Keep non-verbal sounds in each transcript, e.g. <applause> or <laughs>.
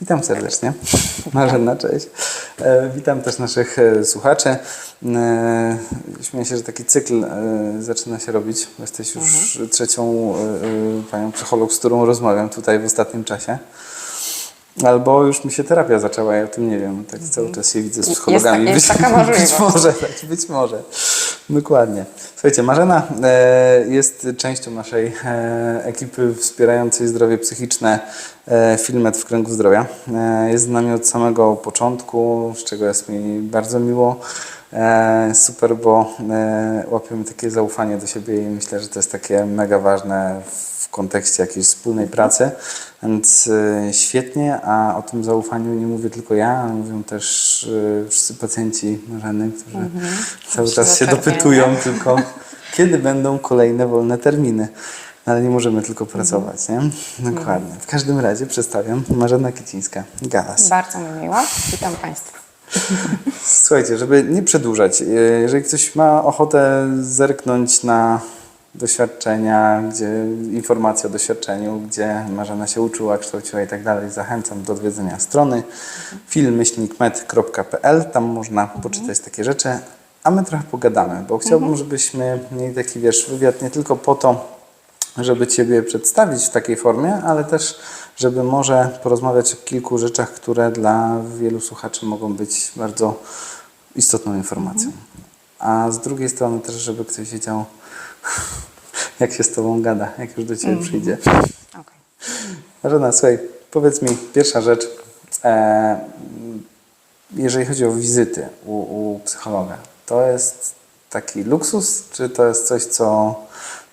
Witam serdecznie. <laughs> Marzena, cześć. E, Witam też naszych e, słuchaczy. E, Śmieję się, że taki cykl zaczyna się robić. Jesteś już trzecią e, e, panią psycholog, z którą rozmawiam tutaj w ostatnim czasie. Albo już mi się terapia zaczęła, ja o tym nie wiem. Tak cały czas się widzę z psychologami. jest być, taka <laughs> możliwość. Być może, być może. Dokładnie. Słuchajcie, Marzena e, jest częścią naszej e, ekipy wspierającej zdrowie psychiczne e, Filmet w Kręgu Zdrowia. Jest z nami od samego początku, z czego jest mi bardzo miło. E, super, bo e, łapiemy takie zaufanie do siebie i myślę, że to jest takie mega ważne w kontekście jakiejś wspólnej pracy, więc e, świetnie, a o tym zaufaniu nie mówię tylko ja, ale mówią też wszyscy pacjenci Marzeny, którzy cały czas się dopytują tylko, kiedy będą kolejne wolne terminy. Ale nie możemy tylko pracować, nie? Dokładnie. W każdym razie przedstawiam Marzena Kicińska, Galas. Bardzo mi miło. Witam Państwa. <laughs> Słuchajcie, żeby nie przedłużać, e, jeżeli ktoś ma ochotę zerknąć na doświadczenia, gdzie informacje o doświadczeniu, gdzie Marzena się uczyła, kształciła i tak dalej, zachęcam do odwiedzenia strony filmmyślnikmet.pl, tam można poczytać takie rzeczy, a my trochę pogadamy, bo chciałbym, żebyśmy mieli taki, wiesz, wywiad nie tylko po to, żeby Ciebie przedstawić w takiej formie, ale też, żeby może porozmawiać o kilku rzeczach, które dla wielu słuchaczy mogą być bardzo istotną informacją. A z drugiej strony też, żeby ktoś wiedział, <laughs> jak się z Tobą gada, jak już do Ciebie przyjdzie. Okej. Marzena, słuchaj, powiedz mi, pierwsza rzecz, e, jeżeli chodzi o wizyty u, u psychologa, to jest taki luksus, czy to jest coś, co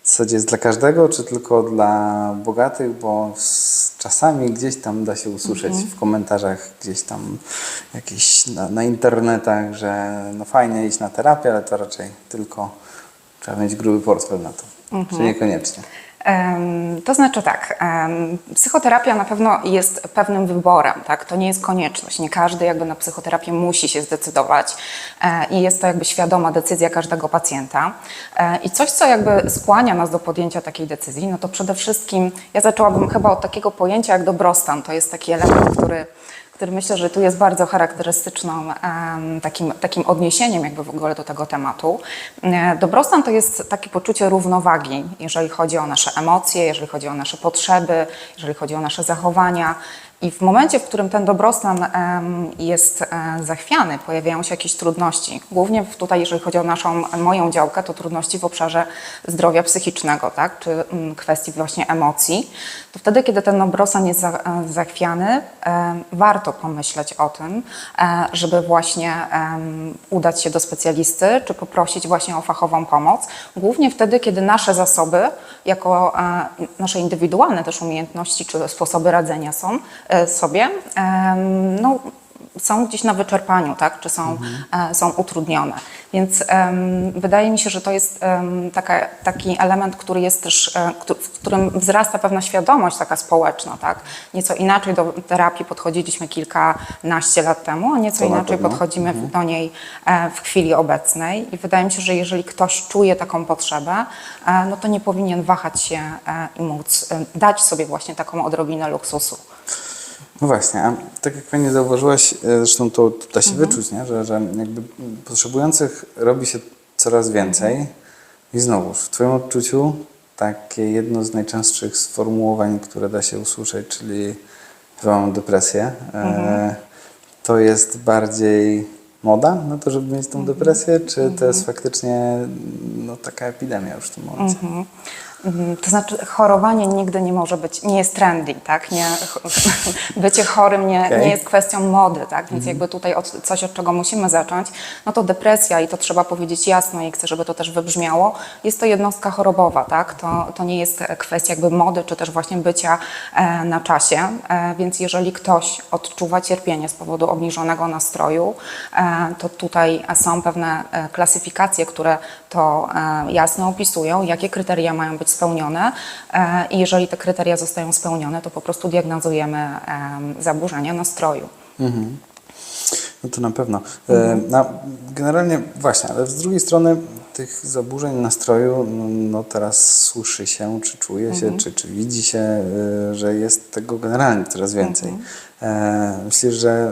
zasadzie jest dla każdego, czy tylko dla bogatych, bo czasami gdzieś tam da się usłyszeć w komentarzach, gdzieś tam jakieś na, na internetach, że no fajnie iść na terapię, ale to raczej tylko trzeba mieć gruby portfel na to, czy niekoniecznie. To znaczy tak, psychoterapia na pewno jest pewnym wyborem, tak? To nie jest konieczność. Nie każdy jakby na psychoterapię musi się zdecydować e, i jest to jakby świadoma decyzja każdego pacjenta. E, I coś, co jakby skłania nas do podjęcia takiej decyzji, no to przede wszystkim ja zaczęłabym chyba od takiego pojęcia jak dobrostan. To jest taki element, który który myślę, że tu jest bardzo charakterystyczną takim, takim odniesieniem jakby w ogóle do tego tematu. E, Dobrostan to jest takie poczucie równowagi, jeżeli chodzi o nasze emocje, jeżeli chodzi o nasze potrzeby, jeżeli chodzi o nasze zachowania. I w momencie, w którym ten dobrostan jest e, zachwiany, pojawiają się jakieś trudności. Głównie tutaj, jeżeli chodzi o naszą, moją działkę, to trudności w obszarze zdrowia psychicznego, tak? czy mm, kwestii właśnie emocji. To wtedy, kiedy ten dobrostan jest e, zachwiany, e, warto pomyśleć o tym, żeby właśnie udać się do specjalisty, czy poprosić właśnie o fachową pomoc. Głównie wtedy, kiedy nasze zasoby, jako nasze indywidualne też umiejętności, czy sposoby radzenia są sobie, em, no, są gdzieś na wyczerpaniu, tak? czy są, e, są utrudnione. Więc em, wydaje mi się, że to jest em, taka, taki element, który jest też, e, w którym wzrasta pewna świadomość taka społeczna. Tak? Nieco inaczej do terapii podchodziliśmy kilkanaście lat temu, a nieco To na inaczej pewno. podchodzimy w- do niej e, w chwili obecnej. I wydaje mi się, że jeżeli ktoś czuje taką potrzebę, e, no to nie powinien wahać się e, i móc e, dać sobie właśnie taką odrobinę luksusu. No właśnie, a tak jak Pani zauważyłaś, e, zresztą to da się wyczuć, nie? Że, że jakby potrzebujących robi się coraz więcej i znowuż w Twoim odczuciu takie jedno z najczęstszych sformułowań, które da się usłyszeć, czyli że mam depresję, e, to jest bardziej moda na to, żeby mieć tą depresję, czy to jest faktycznie no, taka epidemia już w tym momencie? Mhm. To znaczy, chorowanie nigdy nie może być, nie jest trendy, tak? Nie, <laughs> bycie chorym nie, Okej. nie jest kwestią mody, tak? Więc jakby tutaj od, coś, od czego musimy zacząć, no to depresja, i to trzeba powiedzieć jasno i chcę, żeby to też wybrzmiało, jest to jednostka chorobowa, tak? To, to nie jest kwestia jakby mody, czy też właśnie bycia e, na czasie, e, więc jeżeli ktoś odczuwa cierpienie z powodu obniżonego nastroju, e, to tutaj są pewne e, klasyfikacje, które to e, jasno opisują, jakie kryteria mają być spełnione e, i jeżeli te kryteria zostają spełnione, to po prostu diagnozujemy em, zaburzenia nastroju. No to na pewno. E, No, generalnie właśnie, ale z drugiej strony tych zaburzeń nastroju, no, teraz słyszy się, czy czuje się, czy, czy widzi się, że jest tego generalnie coraz więcej. E, myślisz, że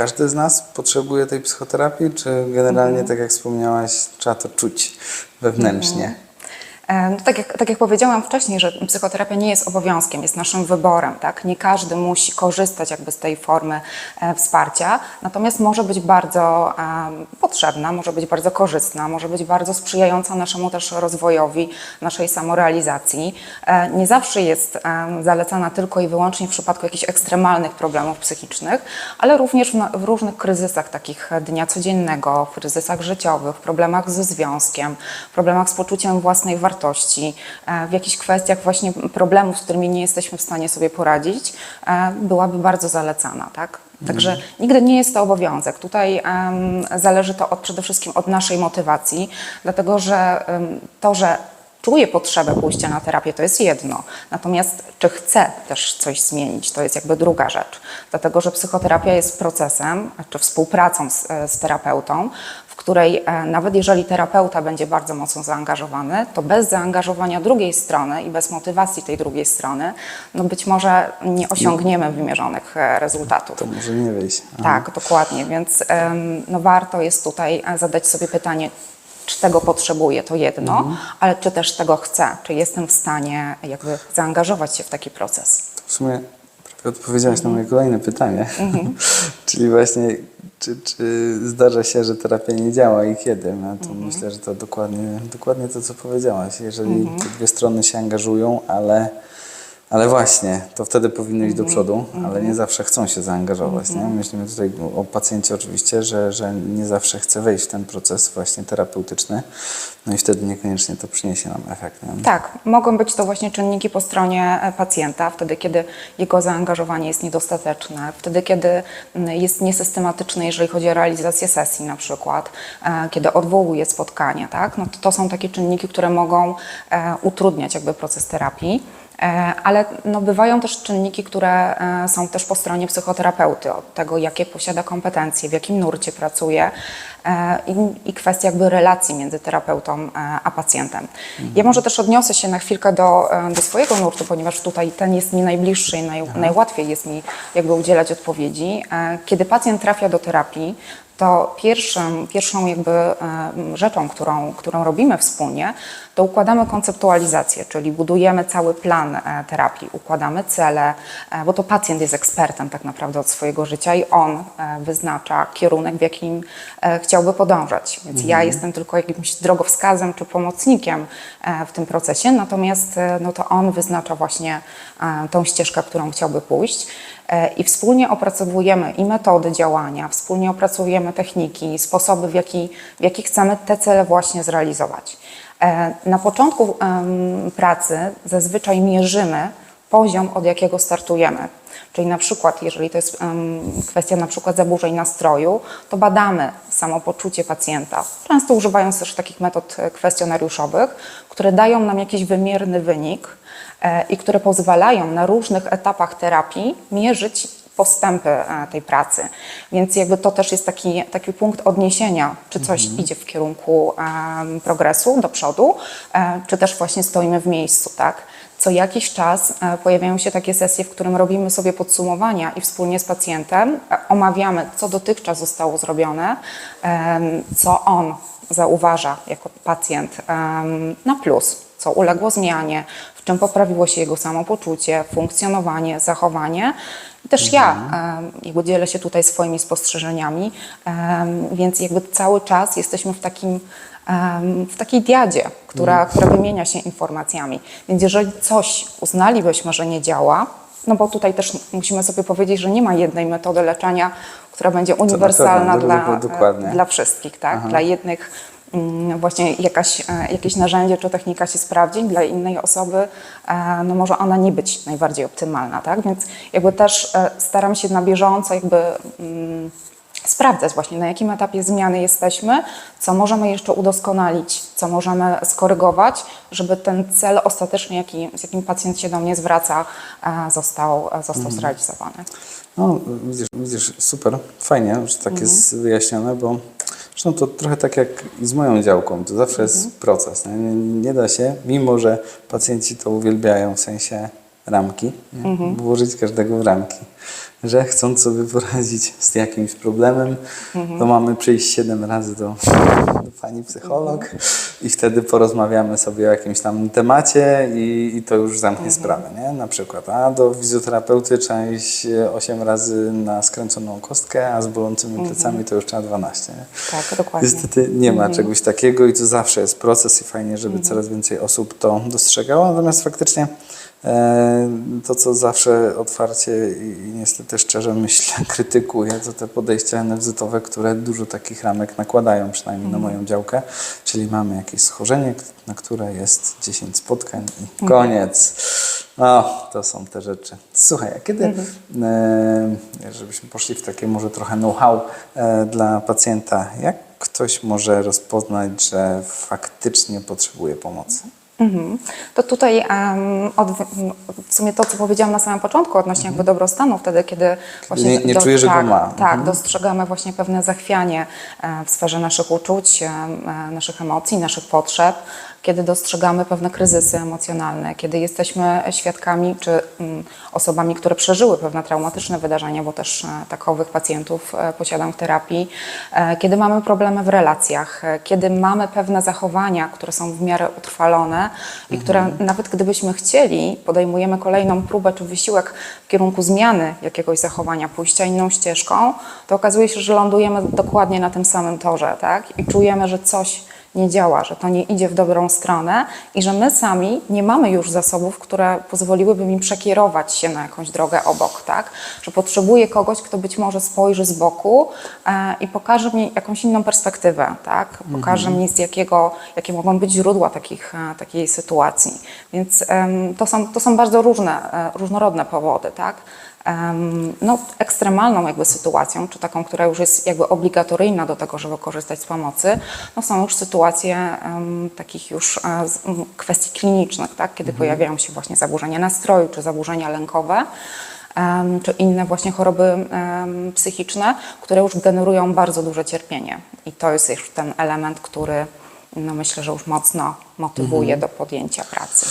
każdy z nas potrzebuje tej psychoterapii, czy generalnie, tak jak wspomniałaś, trzeba to czuć wewnętrznie? Tak, jak, tak jak powiedziałam wcześniej, że psychoterapia nie jest obowiązkiem, jest naszym wyborem. Tak? Nie każdy musi korzystać jakby z tej formy e, wsparcia, natomiast może być bardzo potrzebna, może być bardzo korzystna, może być bardzo sprzyjająca naszemu też rozwojowi, naszej samorealizacji. E, nie zawsze jest zalecana tylko i wyłącznie w przypadku jakichś ekstremalnych problemów psychicznych, ale również w, różnych kryzysach takich dnia codziennego, w kryzysach życiowych, problemach ze związkiem, problemach z poczuciem własnej wartości, e, w jakichś kwestiach właśnie problemów, z którymi nie jesteśmy w stanie sobie poradzić, e, byłaby bardzo zalecana, tak? Także nigdy nie jest to obowiązek. Tutaj em, zależy to od, przede wszystkim od naszej motywacji, dlatego że em, to, że czuję potrzebę pójścia na terapię, to jest jedno. Natomiast czy chcę też coś zmienić, to jest jakby druga rzecz. Dlatego, że psychoterapia jest procesem, czy współpracą z, z terapeutą, której e, nawet jeżeli terapeuta będzie bardzo mocno zaangażowany, to bez zaangażowania drugiej strony i bez motywacji tej drugiej strony, no być może nie osiągniemy wymierzonych e, rezultatów. To może nie wyjść. Aha. Tak, dokładnie, więc no warto jest tutaj e, zadać sobie pytanie, czy tego potrzebuję, to jedno, Mhm. ale czy też tego chcę, czy jestem w stanie jakby zaangażować się w taki proces. W sumie prawie odpowiedziałaś na moje kolejne pytanie. Mhm. <laughs> Czyli właśnie, czy, czy zdarza się, że terapia nie działa i kiedy? No to Mhm. myślę, że to dokładnie, dokładnie to, co powiedziałaś. Jeżeli Mhm. te dwie strony się angażują, ale, ale właśnie, to wtedy powinno iść do Mhm. przodu, ale nie zawsze chcą się zaangażować. Nie? Myślimy tutaj o pacjencie oczywiście, że, że nie zawsze chce wejść w ten proces właśnie terapeutyczny, no i wtedy niekoniecznie to przyniesie nam efekt. Nie? Tak, mogą być to właśnie czynniki po stronie e, pacjenta, wtedy kiedy jego zaangażowanie jest niedostateczne, wtedy kiedy jest niesystematyczne, jeżeli chodzi o realizację sesji na przykład, e, kiedy odwołuje spotkania, tak? No to, to są takie czynniki, które mogą e, utrudniać jakby proces terapii. E, Ale no, bywają też czynniki, które e, są też po stronie psychoterapeuty, od tego, jakie posiada kompetencje, w jakim nurcie pracuje e, i, i kwestia jakby relacji między terapeutą a pacjentem. Ja może też odniosę się na chwilkę do, do swojego nurtu, ponieważ tutaj ten jest mi najbliższy i naj, najłatwiej jest mi jakby udzielać odpowiedzi. Kiedy pacjent trafia do terapii, to pierwszym, pierwszą jakby rzeczą, którą, którą robimy wspólnie, to układamy konceptualizację, czyli budujemy cały plan e, terapii, układamy cele, e, bo to pacjent jest ekspertem tak naprawdę od swojego życia i on e, wyznacza kierunek, w jakim chciałby podążać. Więc ja jestem tylko jakimś drogowskazem czy pomocnikiem w tym procesie, natomiast no to on wyznacza właśnie tą ścieżkę, którą chciałby pójść. E, I wspólnie opracowujemy i metody działania, wspólnie opracowujemy techniki, sposoby, w jaki, w jaki chcemy te cele właśnie zrealizować. E, Na początku pracy zazwyczaj mierzymy poziom, od jakiego startujemy. Czyli na przykład, jeżeli to jest kwestia na przykład zaburzeń nastroju, to badamy samopoczucie pacjenta, często używając też takich metod e, kwestionariuszowych, które dają nam jakiś wymierny wynik e, i które pozwalają na różnych etapach terapii mierzyć postępy e, tej pracy. Więc jakby to też jest taki, taki punkt odniesienia, czy coś idzie w kierunku em, progresu do przodu, czy też właśnie stoimy w miejscu, tak? Co jakiś czas e, pojawiają się takie sesje, w którym robimy sobie podsumowania i wspólnie z pacjentem e, omawiamy, co dotychczas zostało zrobione, co on zauważa jako pacjent na plus, co uległo zmianie, w czym poprawiło się jego samopoczucie, funkcjonowanie, zachowanie. I Też ja em, jakby dzielę się tutaj swoimi spostrzeżeniami, więc jakby cały czas jesteśmy w takim w takiej diadzie, która, która wymienia się informacjami. Więc jeżeli coś uznalibyśmy, że nie działa, no bo tutaj też musimy sobie powiedzieć, że nie ma jednej metody leczenia, która będzie uniwersalna pewno, dla, dokładnie. dla wszystkich, tak? Dla jednych mm, właśnie jakaś, e, jakieś narzędzie czy technika się sprawdzi, dla innej osoby e, no może ona nie być najbardziej optymalna, tak? Więc jakby też e, staram się na bieżąco jakby mm, sprawdzać właśnie na jakim etapie zmiany jesteśmy, co możemy jeszcze udoskonalić, co możemy skorygować, żeby ten cel ostateczny, jaki, z jakim pacjent się do mnie zwraca, e, został, e, został zrealizowany. No, widzisz, widzisz, super, fajnie, że tak jest wyjaśnione, bo Zresztą to trochę tak jak z moją działką, to zawsze jest proces. Nie, nie, da się, mimo że pacjenci to uwielbiają, w sensie ramki, nie? włożyć każdego w ramki. Że chcąc sobie poradzić z jakimś problemem, to mamy przyjść siedem razy do, do pani psycholog i wtedy porozmawiamy sobie o jakimś tam temacie i, i to już zamknie sprawę, nie? Na przykład, a do fizjoterapeuty trzeba iść 8 razy na skręconą kostkę, a z bolącymi plecami to już trzeba 12, nie? Tak, dokładnie. Niestety nie ma czegoś takiego i to zawsze jest proces i fajnie, żeby coraz więcej osób to dostrzegało. Natomiast faktycznie to, co zawsze otwarcie i, niestety szczerze myślę, <laughs> krytykuję, to te podejścia NFZ-owe, które dużo takich ramek nakładają, przynajmniej na moją działkę. Czyli mamy jakieś schorzenie, na które jest 10 spotkań i koniec. No, to są te rzeczy. Słuchaj, a kiedy, e, żebyśmy poszli w takie może trochę know-how e, dla pacjenta, jak ktoś może rozpoznać, że faktycznie potrzebuje pomocy? Mhm. To tutaj em, od, w sumie to, co powiedziałam na samym początku odnośnie jakby dobrostanu, wtedy, kiedy właśnie... Mhm. nie czuje, że go tak, ma. Tak, Mhm. dostrzegamy właśnie pewne zachwianie e, w sferze naszych uczuć, e, e, naszych emocji, naszych potrzeb, kiedy dostrzegamy pewne kryzysy emocjonalne, kiedy jesteśmy świadkami czy mm, osobami, które przeżyły pewne traumatyczne wydarzenia, bo też e, takowych pacjentów e, posiadam w terapii, e, kiedy mamy problemy w relacjach, kiedy mamy pewne zachowania, które są w miarę utrwalone i które nawet gdybyśmy chcieli, podejmujemy kolejną próbę czy wysiłek w kierunku zmiany jakiegoś zachowania, pójścia inną ścieżką, to okazuje się, że lądujemy dokładnie na tym samym torze, tak? I czujemy, że coś nie działa, że to nie idzie w dobrą stronę i że my sami nie mamy już zasobów, które pozwoliłyby mi przekierować się na jakąś drogę obok, tak? Że potrzebuję kogoś, kto być może spojrzy z boku e, i pokaże mi jakąś inną perspektywę, tak? Pokaże mi z jakiego, jakie mogą być źródła takich, e, takiej sytuacji. Więc em, to, są, to są bardzo różne, e, różnorodne powody, tak? No, ekstremalną jakby sytuacją, czy taką, która już jest jakby obligatoryjna do tego, żeby korzystać z pomocy, no są już sytuacje em, takich już e, z, m, kwestii klinicznych, tak? kiedy pojawiają się właśnie zaburzenia nastroju, czy zaburzenia lękowe, czy inne właśnie choroby psychiczne, które już generują bardzo duże cierpienie. I to jest już ten element, który no myślę, że już mocno motywuje do podjęcia pracy.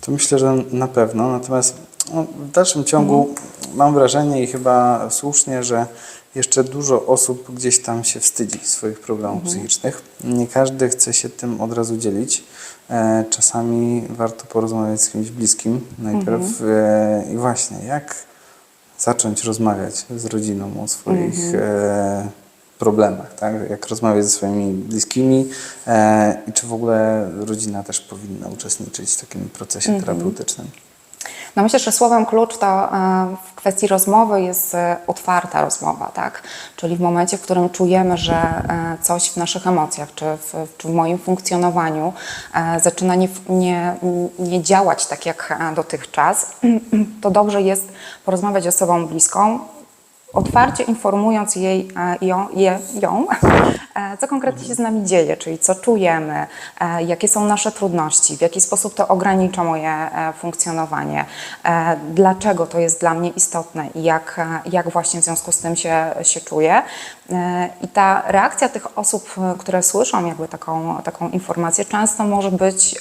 To myślę, że na pewno. Natomiast no, w dalszym ciągu mam wrażenie i chyba słusznie, że jeszcze dużo osób gdzieś tam się wstydzi swoich problemów psychicznych. Nie każdy chce się tym od razu dzielić. E, czasami warto porozmawiać z kimś bliskim najpierw. E, I właśnie, jak zacząć rozmawiać z rodziną o swoich e, problemach, tak? Jak rozmawiać ze swoimi bliskimi e, i czy w ogóle rodzina też powinna uczestniczyć w takim procesie terapeutycznym. No myślę, że słowem klucz to e, w kwestii rozmowy jest e, otwarta rozmowa, tak? Czyli w momencie, w którym czujemy, że e, coś w naszych emocjach czy w, czy w moim funkcjonowaniu zaczyna nie, nie, nie działać tak jak dotychczas, <clears throat> to dobrze jest porozmawiać z osobą bliską, otwarcie informując jej, e, ją, je, ją e, co konkretnie się z nami dzieje, czyli co czujemy, e, jakie są nasze trudności, w jaki sposób to ogranicza moje funkcjonowanie, dlaczego to jest dla mnie istotne i jak, jak właśnie w związku z tym się, się czuję. I ta reakcja tych osób, które słyszą jakby taką, taką informację, często może być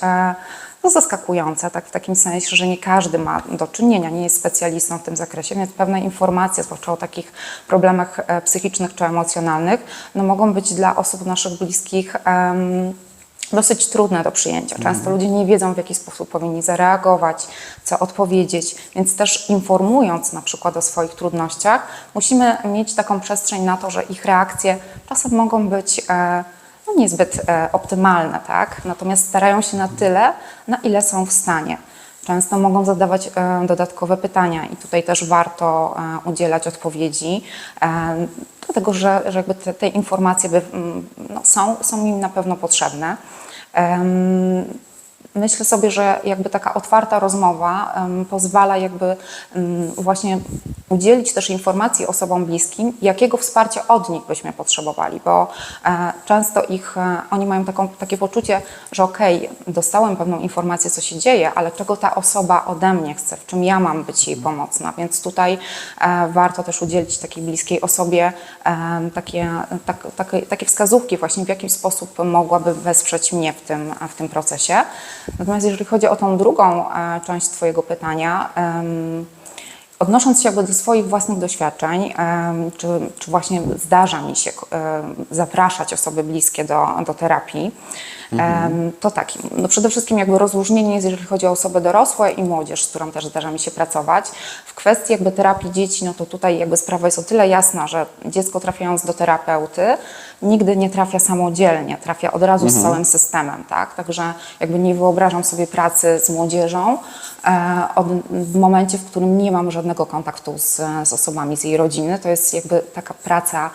no, zaskakujące, tak w takim sensie, że nie każdy ma do czynienia, nie jest specjalistą w tym zakresie, więc pewne informacje, zwłaszcza o takich problemach e, psychicznych czy emocjonalnych, no, mogą być dla osób naszych bliskich em, dosyć trudne do przyjęcia. Często ludzie nie wiedzą, w jaki sposób powinni zareagować, co odpowiedzieć, więc też informując na przykład o swoich trudnościach, musimy mieć taką przestrzeń na to, że ich reakcje czasem mogą być e, no, niezbyt e, optymalne, tak? Natomiast starają się na tyle, na ile są w stanie. Często mogą zadawać e, dodatkowe pytania i tutaj też warto e, udzielać odpowiedzi, dlatego że, że jakby te, te informacje by, mm, no, są, są im na pewno potrzebne. Myślę sobie, że jakby taka otwarta rozmowa pozwala jakby właśnie udzielić też informacji osobom bliskim, jakiego wsparcia od nich byśmy potrzebowali, bo e, często ich, e, oni mają taką, takie poczucie, że okej, dostałem pewną informację, co się dzieje, ale czego ta osoba ode mnie chce, w czym ja mam być jej pomocna, więc tutaj e, warto też udzielić takiej bliskiej osobie takie, tak, takie, takie wskazówki właśnie, w jaki sposób mogłaby wesprzeć mnie w tym, w tym procesie. Natomiast jeżeli chodzi o tą drugą e, część Twojego pytania, Odnosząc się jakby do swoich własnych doświadczeń, czy, czy właśnie zdarza mi się em, zapraszać osoby bliskie do, do terapii, em, to tak, no przede wszystkim jakby rozróżnienie jest, jeżeli chodzi o osoby dorosłe i młodzież, z którą też zdarza mi się pracować. W kwestii jakby terapii dzieci, no to tutaj jakby sprawa jest o tyle jasna, że dziecko trafiając do terapeuty nigdy nie trafia samodzielnie, trafia od razu z całym systemem, tak? Także jakby nie wyobrażam sobie pracy z młodzieżą e, w momencie, w którym nie mam żadnego kontaktu z, z osobami z jej rodziny. To jest jakby taka praca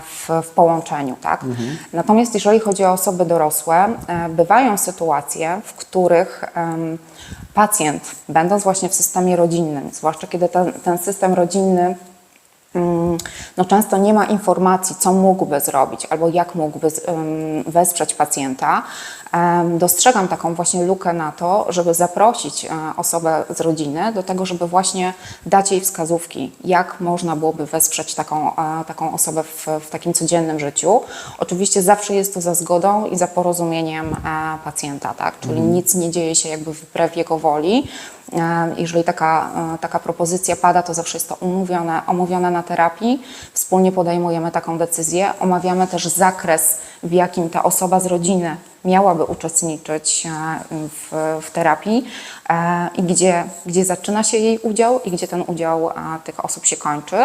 w, w połączeniu, tak? Natomiast jeżeli chodzi o osoby dorosłe, e, bywają sytuacje, w których pacjent, będąc właśnie w systemie rodzinnym, zwłaszcza kiedy ten, ten system rodzinny Mm, no często nie ma informacji, co mógłby zrobić albo jak mógłby wesprzeć pacjenta. Dostrzegam taką właśnie lukę na to, żeby zaprosić e, osobę z rodziny do tego, żeby właśnie dać jej wskazówki, jak można byłoby wesprzeć taką, e, taką osobę w, w takim codziennym życiu. Oczywiście zawsze jest to za zgodą i za porozumieniem e, pacjenta, tak? czyli nic nie dzieje się jakby wbrew jego woli. Jeżeli taka, taka propozycja pada, to zawsze jest to umówione, omówione na terapii. Wspólnie podejmujemy taką decyzję. Omawiamy też zakres, w jakim ta osoba z rodziny miałaby uczestniczyć e, w, w terapii e, i gdzie, gdzie zaczyna się jej udział i gdzie ten udział e, tych osób się kończy.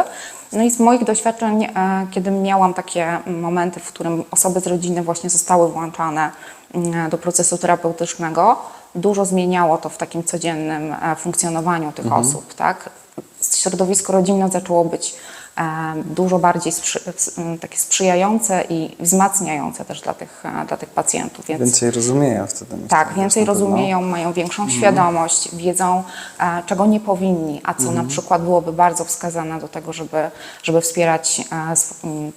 No i z moich doświadczeń, kiedy miałam takie momenty, w którym osoby z rodziny właśnie zostały włączane mm, do procesu terapeutycznego, dużo zmieniało to w takim codziennym funkcjonowaniu tych osób, tak? Środowisko rodzinne zaczęło być dużo bardziej sprzy, takie sprzyjające i wzmacniające też dla tych, e, dla tych pacjentów. Więc Więcej rozumieją wtedy. tak, więcej rozumieją, mają większą świadomość, wiedzą, e, czego nie powinni, a co na przykład byłoby bardzo wskazane do tego, żeby, żeby wspierać e,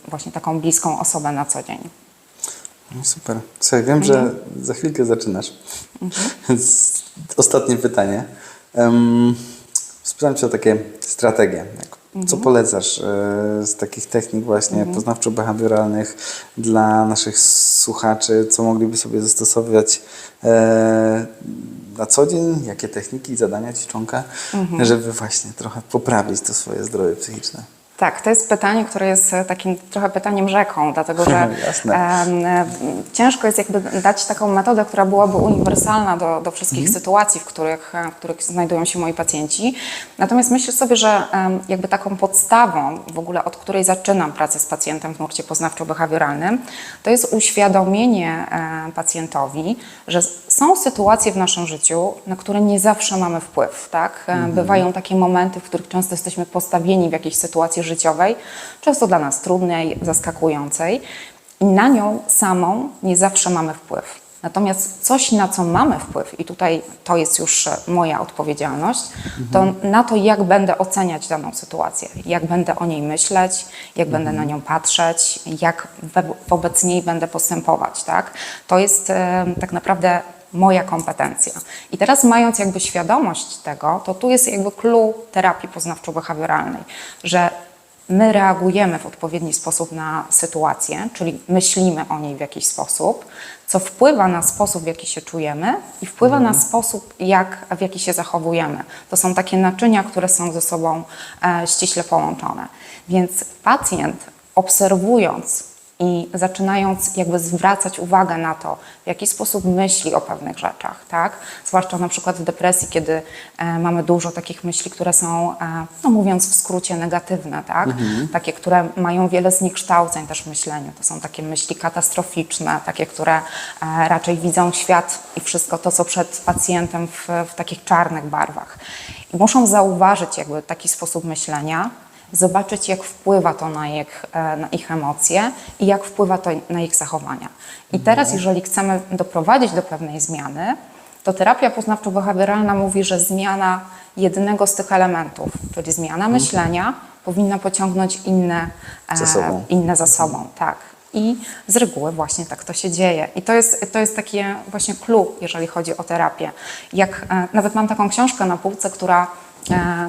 właśnie taką bliską osobę na co dzień. No Super. Słuchaj, wiem, że za chwilkę zaczynasz. Więc <laughs> Ostatnie pytanie. Um, spytam Cię o takie strategie. Jak, Co polecasz e, z takich technik właśnie poznawczo-behawioralnych dla naszych słuchaczy? Co mogliby sobie zastosować e, na co dzień? Jakie techniki i zadania ćwiczonka, żeby właśnie trochę poprawić to swoje zdrowie psychiczne? Tak, to jest pytanie, które jest e, takim trochę pytaniem rzeką, dlatego że <laughs> e, ciężko jest jakby dać taką metodę, która byłaby uniwersalna do, do wszystkich sytuacji, w których, e, w których znajdują się moi pacjenci. Natomiast myślę sobie, że jakby taką podstawą w ogóle, od której zaczynam pracę z pacjentem w nurcie poznawczo-behawioralnym, to jest uświadomienie e, pacjentowi, że są sytuacje w naszym życiu, na które nie zawsze mamy wpływ. Tak? E, Bywają takie momenty, w których często jesteśmy postawieni w jakiejś sytuacji życiowej, często dla nas trudnej, zaskakującej i na nią samą nie zawsze mamy wpływ. Natomiast coś, na co mamy wpływ, i tutaj to jest już e, moja odpowiedzialność, to na to, jak będę oceniać daną sytuację, jak będę o niej myśleć, jak będę na nią patrzeć, jak wobec niej będę postępować. Tak? To jest e, tak naprawdę moja kompetencja. I teraz mając jakby świadomość tego, to tu jest jakby clue terapii poznawczo-behawioralnej, że my reagujemy w odpowiedni sposób na sytuację, czyli myślimy o niej w jakiś sposób, co wpływa na sposób, w jaki się czujemy i wpływa na sposób, jak, w jaki się zachowujemy. To są takie naczynia, które są ze sobą e, ściśle połączone. Więc pacjent obserwując i zaczynając jakby zwracać uwagę na to, w jaki sposób myśli o pewnych rzeczach, tak? Zwłaszcza na przykład w depresji, kiedy e, mamy dużo takich myśli, które są, e, no mówiąc w skrócie, negatywne, tak? Takie, które mają wiele zniekształceń też w myśleniu. To są takie myśli katastroficzne, takie, które e, raczej widzą świat i wszystko to, co przed pacjentem w, w takich czarnych barwach. I muszą zauważyć jakby taki sposób myślenia, zobaczyć, jak wpływa to na ich, e, na ich emocje i jak wpływa to na ich zachowania. I teraz, jeżeli chcemy doprowadzić do pewnej zmiany, to terapia poznawczo-behawioralna mówi, że zmiana jednego z tych elementów, czyli zmiana myślenia, powinna pociągnąć inne e, Za sobą. inne za sobą, tak. I z reguły właśnie tak to się dzieje. I to jest, to jest takie właśnie clue, jeżeli chodzi o terapię. Jak, e, nawet mam taką książkę na półce, która,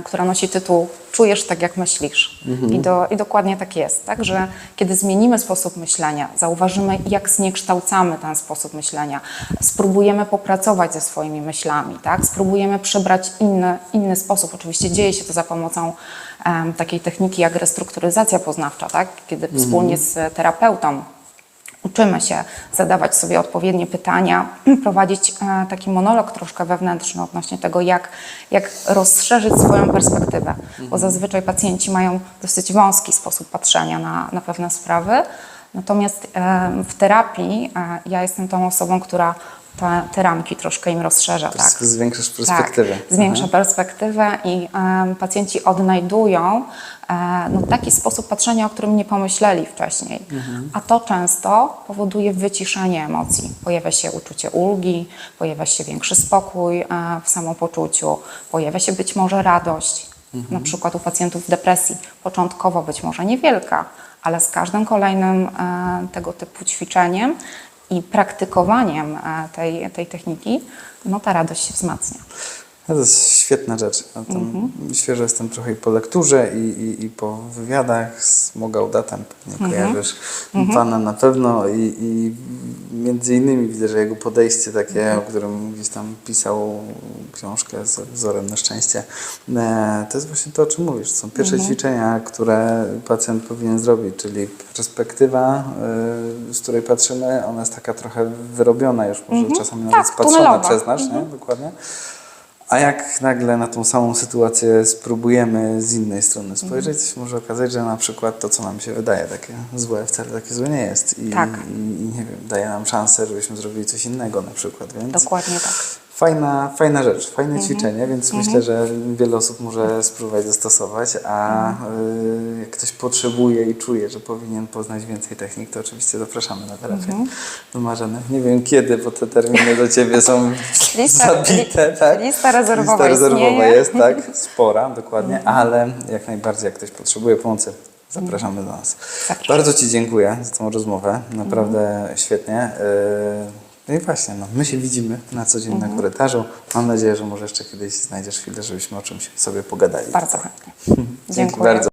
która nosi tytuł Czujesz tak, jak myślisz. I, do, I dokładnie tak jest, tak? że kiedy zmienimy sposób myślenia, zauważymy, jak zniekształcamy ten sposób myślenia, spróbujemy popracować ze swoimi myślami, tak? spróbujemy przybrać inny, inny sposób. Oczywiście dzieje się to za pomocą em, takiej techniki jak restrukturyzacja poznawcza, tak? kiedy wspólnie z terapeutą uczymy się zadawać sobie odpowiednie pytania, <clears throat> prowadzić e, taki monolog troszkę wewnętrzny odnośnie tego, jak, jak rozszerzyć swoją perspektywę, bo zazwyczaj pacjenci mają dosyć wąski sposób patrzenia na, na pewne sprawy. Natomiast e, w terapii e, ja jestem tą osobą, która te, te ramki troszkę im rozszerza. Tak? Zwiększasz perspektywę. Tak, zwiększa perspektywę i em, pacjenci odnajdują e, no, taki sposób patrzenia, o którym nie pomyśleli wcześniej. A to często powoduje wyciszenie emocji. Pojawia się uczucie ulgi, pojawia się większy spokój e, w samopoczuciu, pojawia się być może radość. Na przykład u pacjentów depresji, początkowo być może niewielka, ale z każdym kolejnym e, tego typu ćwiczeniem i praktykowaniem e, tej, tej techniki, no ta radość się wzmacnia. No to jest świetna rzecz. Tam Mhm. Świeżo jestem trochę i po lekturze i, i, i po wywiadach z Mogaudatem, pewnie Mhm. kojarzysz pana na pewno i, i między innymi widzę, że jego podejście takie, Mhm. o którym gdzieś tam pisał książkę z wzorem na szczęście, e, to jest właśnie to, o czym mówisz. Są pierwsze Mhm. ćwiczenia, które pacjent powinien zrobić, czyli perspektywa, y, z której patrzymy, ona jest taka trochę wyrobiona już, może czasami nawet Tak, spatrzona przez nas, nie? Dokładnie. A jak nagle na tą samą sytuację spróbujemy z innej strony spojrzeć, może okazać, że na przykład to, co nam się wydaje takie złe, wcale takie złe nie jest. I, Tak. i, i nie wiem, daje nam szansę, żebyśmy zrobili coś innego na przykład. Więc Dokładnie tak. Fajna, fajna rzecz, fajne Mhm. ćwiczenie, więc myślę, że wiele osób może spróbować zastosować, a Mhm. y, jak ktoś potrzebuje i czuje, że powinien poznać więcej technik, to oczywiście zapraszamy na terapię Mhm. do Marzeny. Nie wiem kiedy, bo te terminy do Ciebie są <laughs> Lista- zabite, li- tak? lista rezerwowa Lista rezerwowa istnieje. Mhm. jest, <laughs> tak? Spora, dokładnie, ale jak najbardziej, jak ktoś potrzebuje pomocy, zapraszamy do nas. Bardzo Ci dziękuję za tą rozmowę, naprawdę świetnie. Yy, No i właśnie, no, my się widzimy na co dzień Mhm. na korytarzu. Mam nadzieję, że może jeszcze kiedyś znajdziesz chwilę, żebyśmy o czymś sobie pogadali. Bardzo chętnie. <laughs> Dzięki Dziękuję. bardzo.